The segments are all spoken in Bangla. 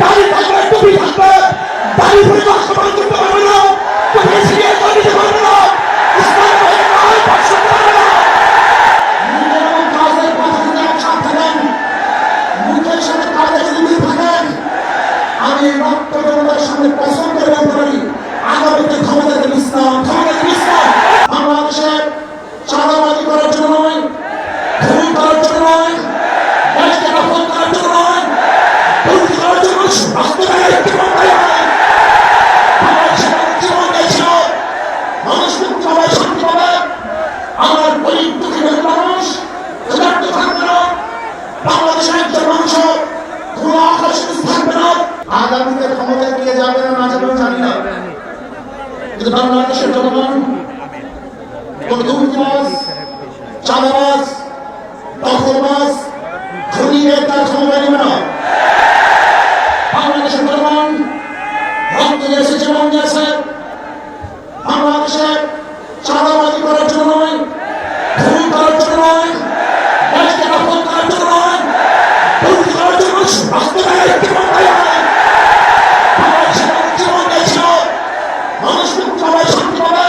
দাড়ি থাকবে, টুপি থাকবে, দাড়ি ভরে বাস্তবায়ন করতে পারবে না, টুপি ছিঁড়ে করে দিতে পারবে না, ইসলাম হয়ে নয়, ধর্ষণ করবে না। নিজের এবং কাজের কথা যদি একসাথে থাকেন, মুখের সাথে কাজে যদি মিল থাকেন, আমি রক্ত জনতার সামনে পছন্দ করে বলতে পারি আগামীতে ক্ষমতা দেবে ইসলাম ক্ষমতা দেবে ইসলাম বাংলাদেশে চাঁদাবাজি করার জন্য নয় খুন করার জন্য নয় দেশকে দখল করার জন্য নয় দুর্নীতি করার জন্য রাষ্ট্রপতি একটি মামলায় হয় বাংলাদেশে মানুষ জীবন দিয়েছিল মানুষ মুক্তি পাবে শান্তি পাবে আমার গরিব দুঃখী গরিব মানুষ ক্ষুধার্ত থাকবে না বাংলাদেশের একজন মানুষ কোনো আকাশ থাকবে না আগামীতে ক্ষমতায় কে যাবে না না যাবে জানি না। কিন্তু বাংলাদেশের জনগণ, কোন দুর্নীতিবাজ, চাঁদাবাজ, দখলবাজ খুনিয়ে তার ক্ষমতা নেবে না। বাংলাদেশের জনগণ, রক্ত দিয়েছে জীবন দিয়েছে চাঁদাবাজি করার জন্য নয় খুন করার জন্য নয় দেশকে দখল করার জন্য নয় দুর্নীতি করার জন্য রাষ্ট্রপতি একটি মামলায় হয় বাংলাদেশের মানুষ জীবন দিয়েছিল মানুষ মুক্তি পাবে শান্তি পাবে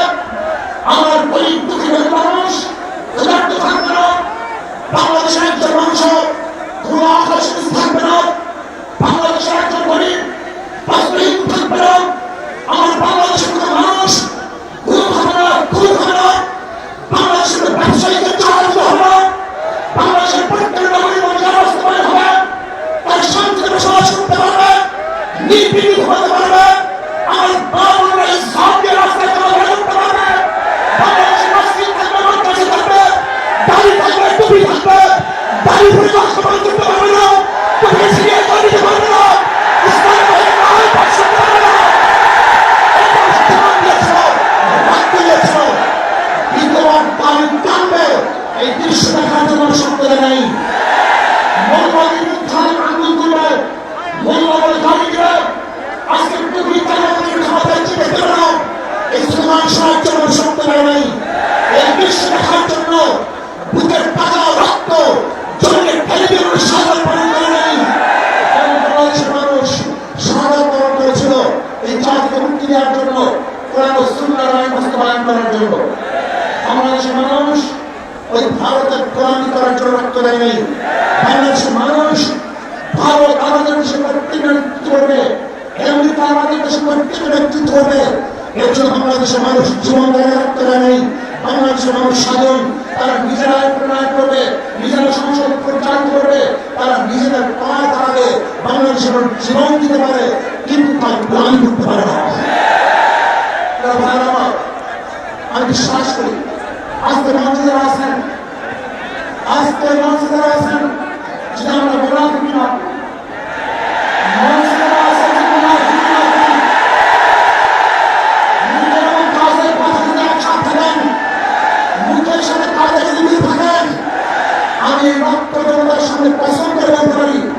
আমার গরিব দুঃখী গরিব মানুষ ক্ষুধার্ত থাকবে না বাংলাদেশের একজন মানুষ কোনো আকাশ থাকবে না। বাংলাদেশের একজন গরিব, বাস্তবিক থাকবে না। আমার বাংলাদেশের কোনো মানুষ কোনো হবে না কোনো হবে না। বাংলাদেশের ব্যবসায়ীকে চালাতে হবে না। বাংলাদেশের প্রত্যেক নির্বিঘ্ন হতে পারবে আমার বাংলার ইসলামকে রাস্তায় চলাফেরা করতে পারবে বাংলাদেশের মসজিদ থাকবে মাদ্রাসা থাকবে দাড়ি থাকবে টুপি থাকবে দাড়ি ভরে বাস্তবায়ন করতে পারবে না টুপি ছিঁড়ে করে দিতে পারবে না ইসলাম হয়ে নয় ধর্ষণ করবে না এটা ইসলাম দিয়েছ রক্ত দিয়েছ বিদ্যমান পানি টানবে এই দৃশ্য দেখার জন্য শক্তি নেই মৌলবাদীর উত্থান আন্দোলন করবে মৌলবাদী দাবি দিবে আজকে টুপি তালাবাদীর ক্ষমতায় চেপে দেবে না এই সাহায্য আমার শক্তি নেই। এই দেখার জন্য বুকের টাকা রক্ত জমিয়ে ফেলে দিয়ে সাগর মানুষ সাগর পালন করেছিল। এই জাতিকে মুক্তি জন্য কোরআন ও সুন্নাহর আইন বাস্তবায়ন করার জন্য। মানুষ ওই ভারতের গোলামি করার জন্য রক্ত নেই। বাংলাদেশের মানুষ ভারত আমাদের দেশে নেতৃত্ব করবে। আমেরিকা আমাদের দেশে নেতৃত্ব করবে। জন্য বাংলাদেশের মানুষ জীবন দেয় নেই। বাংলাদেশের মানুষ সাধন তারা নিজেরা প্রণয়ন করবে, নিজেরা সংসদ পরিচালনা করবে, তারা নিজেদের পায়ে দাঁড়াবে বাংলাদেশের মানুষ জীবন দিতে পারে, কিন্তু তার গোলামি করতে পারে না। তারা আমি বিশ্বাস করি, আজকে মঞ্চে যারা আছেন, আজকে মঞ্চে যারা আছেন আমি রক্ত জনতার সামনে পছন্দ করে বলতে